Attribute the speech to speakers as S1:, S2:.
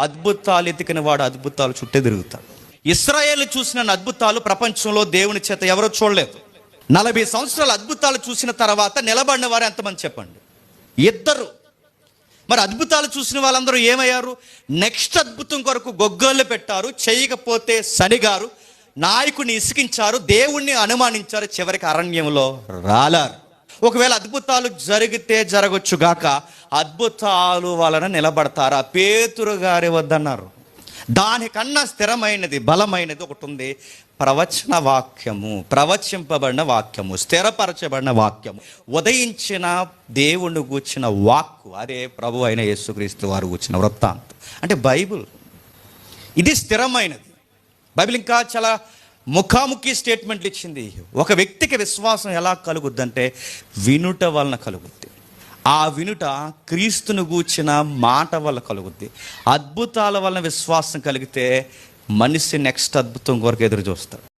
S1: అద్భుతాలు ఎతికిన వాడు అద్భుతాలు చుట్టే తిరుగుతాడు. ఇస్రాయేల్ చూసిన అద్భుతాలు ప్రపంచంలో దేవుని చేత ఎవరో చూడలేదు. నలభై సంవత్సరాల అద్భుతాలు చూసిన తర్వాత నిలబడిన వారు ఎంతమంది చెప్పండి? ఇద్దరు. మరి అద్భుతాలు చూసిన వాళ్ళందరూ ఏమయ్యారు? నెక్స్ట్ అద్భుతం కొరకు గొగ్గోళ్ళు పెట్టారు చేయకపోతే సనిగారు నాయకుని ఇసికించారు దేవుణ్ణి అనుమానించారు చివరికి అరణ్యంలో రాలారు. ఒకవేళ అద్భుతాలు జరిగితే జరగొచ్చు గాక అద్భుతాలు వలన నిలబడతారా. పేతురు గారి వద్దన్నారు. దానికన్నా స్థిరమైనది బలమైనది ఒకటి ఉంది ప్రవచన వాక్యము ప్రవచింపబడిన వాక్యము స్థిరపరచబడిన వాక్యము. ఉదయించిన దేవుణ్ణి కూర్చిన వాక్కు అదే ప్రభు అయిన యేసుక్రీస్తు వారు కూర్చిన వృత్తాంతం. అంటే బైబిల్ ఇది స్థిరమైనది. బైబిల్ ఇంకా చాలా ముఖాముఖి స్టేట్మెంట్లు ఇచ్చింది. ఒక వ్యక్తికి విశ్వాసం ఎలా కలుగుద్దంటే వినుట వలన కలుగుద్ది. ఆ వినుట క్రీస్తును గూర్చిన మాట వల్ల కలుగుద్ది. అద్భుతాల వలన విశ్వాసం కలిగితే మనిషి నెక్స్ట్ అద్భుతం కొరకు ఎదురు చూస్తాడు.